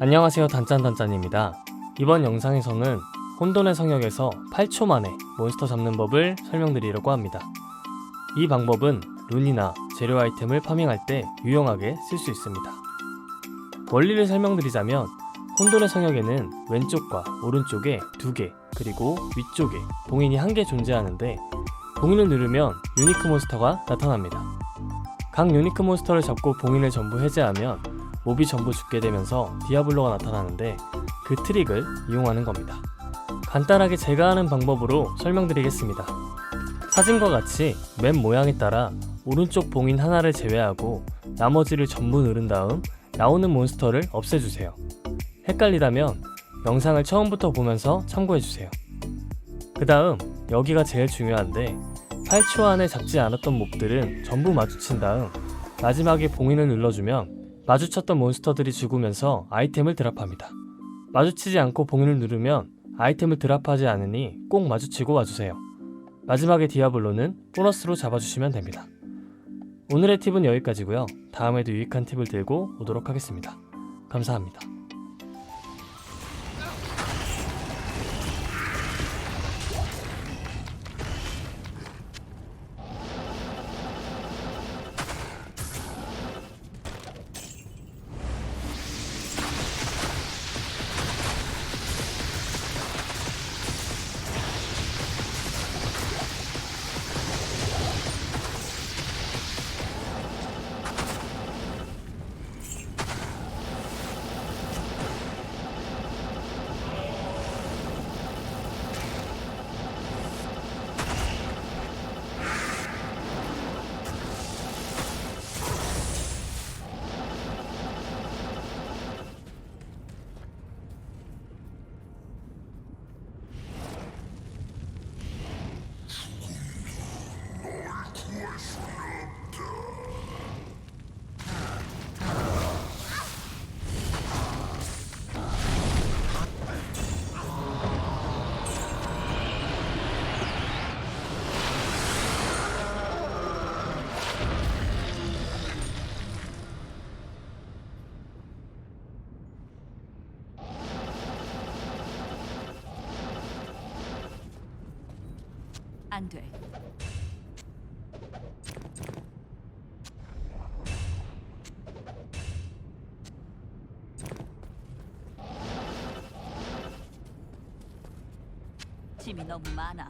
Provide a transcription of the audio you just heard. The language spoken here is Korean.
안녕하세요 단짠단짠입니다. 이번 영상에서는 혼돈의 성역에서 8초 만에 몬스터 잡는 법을 설명드리려고 합니다. 이 방법은 룬이나 재료 아이템을 파밍할 때 유용하게 쓸 수 있습니다. 원리를 설명드리자면 혼돈의 성역에는 왼쪽과 오른쪽에 두 개, 그리고 위쪽에 봉인이 한 개 존재하는데 봉인을 누르면 유니크 몬스터가 나타납니다. 각 유니크 몬스터를 잡고 봉인을 전부 해제하면 몹이 전부 죽게 되면서 디아블로가 나타나는데 그 트릭을 이용하는 겁니다. 간단하게 제가 하는 방법으로 설명드리겠습니다. 사진과 같이 맵 모양에 따라 오른쪽 봉인 하나를 제외하고 나머지를 전부 누른 다음 나오는 몬스터를 없애주세요. 헷갈리다면 영상을 처음부터 보면서 참고해주세요. 그 다음 여기가 제일 중요한데 8초 안에 잡지 않았던 몹들은 전부 마주친 다음 마지막에 봉인을 눌러주면 마주쳤던 몬스터들이 죽으면서 아이템을 드랍합니다. 마주치지 않고 봉인을 누르면 아이템을 드랍하지 않으니 꼭 마주치고 와주세요. 마지막에 디아블로는 보너스로 잡아주시면 됩니다. 오늘의 팁은 여기까지고요. 다음에도 유익한 팁을 들고 오도록 하겠습니다. 감사합니다. 안 돼. 짐이 너무 많아.